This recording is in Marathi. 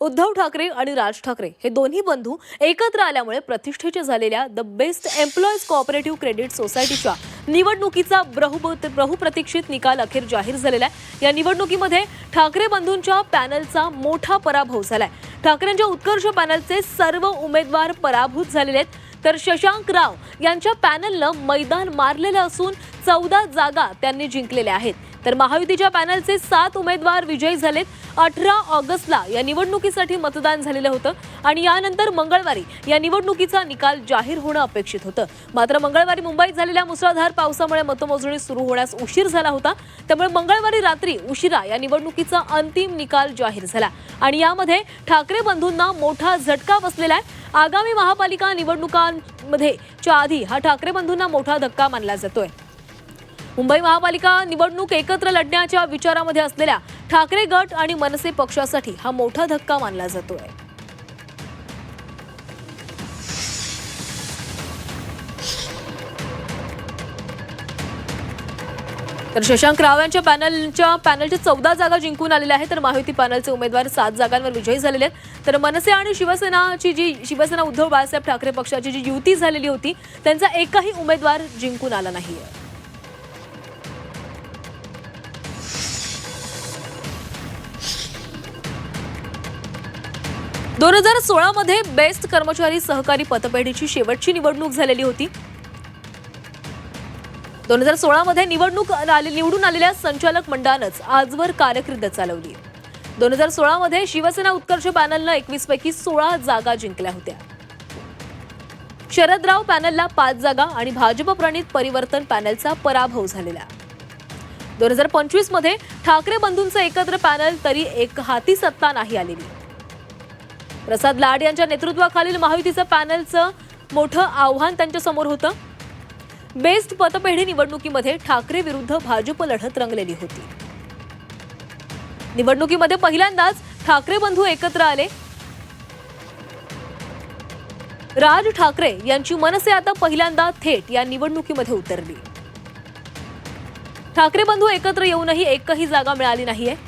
उद्धव ठाकरे आणि राज ठाकरे हे दोन्ही बंधू एकत्र आल्यामुळे प्रतिष्ठेच्या झालेल्या the best employees cooperative credit सोसायटीच्या निवडणुकीचा बहु बहुप्रतीक्षित निकाल अखेर जाहीर झालेला आहे. या निवडणुकीमध्ये ठाकरे बंधूंच्या पॅनलचा मोठा पराभव झालाय. ठाकरेंच्या उत्कर्ष पॅनलचे सर्व उमेदवार पराभूत झालेले आहेत. तर शशांक राव यांच्या पॅनलनं मैदान मारलेलं असून चौदा जागा त्यांनी जिंकलेल्या आहेत. तर महायुतीच्या पॅनलचे सात उमेदवार विजयी झालेत. अठरा ऑगस्टला या निवडणुकीसाठी मतदान झालेलं होतं आणि यानंतर मंगळवारी या निवडणुकीचा निकाल जाहीर होणं अपेक्षित होतं. मात्र मंगळवारी मुंबईत झालेल्या मुसळधार पावसामुळे मतमोजणी सुरू होण्यास उशीर झाला होता. त्यामुळे मंगळवारी रात्री उशिरा या निवडणुकीचा अंतिम निकाल जाहीर झाला. आणि यामध्ये ठाकरे बंधूंना मोठा झटका बसलेला आहे. आगामी महापालिका निवडणुकांमध्ये च्या आधी हा ठाकरे बंधूंना मोठा धक्का मानला जातोय. मुंबई महापालिका निवडणूक एकत्र लढण्याच्या विचारामध्ये असलेल्या ठाकरे गट आणि मनसे पक्षासाठी हा मोठा धक्का मानला जातोय. तर शशांक राव यांच्या पॅनलच्या पॅनलच्या चौदा जागा जिंकून आलेल्या आहेत. तर माहिती पॅनलचे उमेदवार सात जागांवर विजयी झालेले आहेत. तर मनसे आणि शिवसेनाची जी शिवसेना उद्धव बाळासाहेब ठाकरे पक्षाची जी युती झालेली होती त्यांचा एकही उमेदवार जिंकून आला नाहीये. दोन हजार सोळामध्ये बेस्ट कर्मचारी सहकारी पतपेढीची शेवटची निवडणूक झालेली होती. दोन हजार सोळामध्ये निवडणूक निवडून आलेल्या संचालक मंडळानंच आजवर कारकीर्द चालवली. दोन हजार सोळामध्ये शिवसेना उत्कर्ष पॅनलनं एकवीस पैकी सोळा जागा जिंकल्या होत्या. शरदराव पॅनलला पाच जागा आणि भाजप प्रणित परिवर्तन पॅनलचा पराभव झालेला. दोन हजार पंचवीसमध्ये ठाकरे बंधूंचं एकत्र पॅनल तरी एक हाती सत्ता नाही आलेली. प्रसाद लाड यांच्या नेतृत्वाखालील महायुतीचं पॅनलचं मोठं आव्हान त्यांच्यासमोर होतं. बेस्ट पतपेढी निवडणुकीमध्ये ठाकरे विरुद्ध भाजप लढत रंगलेली होती. निवडणुकीमध्ये पहिल्यांदाच ठाकरे बंधू एकत्र आले. राज ठाकरे यांची मनसे आता पहिल्यांदा थेट या निवडणुकीमध्ये उतरली. ठाकरे बंधू एकत्र येऊनही एकही जागा मिळाली नाहीये.